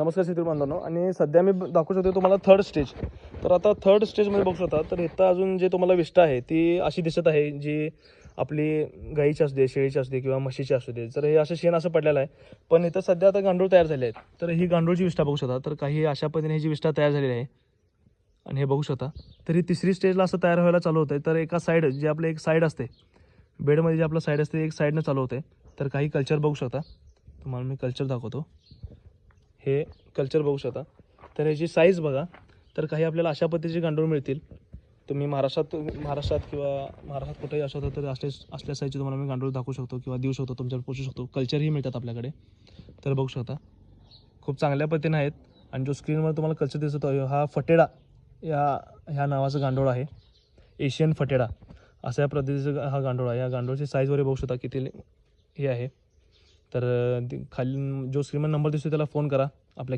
नमस्कार शेतकरी बांधवांनो. आणि सध्या मी दाखवू शकतो तुम्हाला थर्ड स्टेज तर आता थर्ड स्टेजमध्ये बघू शकता तर इथं अजून जे तुम्हाला विष्टा आहे ती अशी दिसत आहे जी आपली गाईची असू दे शेळीची असू दे किंवा म्हशीची असू दे. तर हे असं शेण असं पडलेलं आहे. पण इथं सध्या आता गांडूळ तयार झाले आहेत. तर ही गांडूळची विष्टा बघू शकता. तर काही अशा पद्धतीने ही जी विष्टा तयार झालेली आहे. आणि हे बघू शकता. तर ही तिसरी स्टेजला असं तयार व्हायला चालू होतं तर एका साईड जे आपलं एक साईड असते बेडमध्ये जे आपलं साईड असते एक साईडनं चालू होते. तर काही कल्चर बघू शकता. तुम्हाला मी कल्चर दाखवतो. हे कल्चर बघू शकता. तर ह्याची साईज बघा. तर काही आपल्याला अशा पद्धतीचे गांडूळ मिळतील. तुम्ही महाराष्ट्रात महाराष्ट्रात किंवा महाराष्ट्रात कुठेही असं तर असले असल्या साईजचे तुम्हाला मी गांडूळ दाखवू शकतो किंवा देऊ शकतो तुमच्यावर पोचू शकतो. कल्चरही मिळतात आपल्याकडे. तर बघू शकता. खूप चांगल्या पद्धतीने आहेत. आणि जो स्क्रीनवर तुम्हाला कल्चर दिसत हा फटेडा या ह्या नावाचं गांडूळ आहे. एशियन फटेडा. अशा पद्धतीचा हा गांडूळ आहे. या गांडूळची साईज वगैरे बघू शकता किती हे आहे. तर खाली जो स्क्रीनवर नंबर दिसतो त्याला फोन करा. आपल्या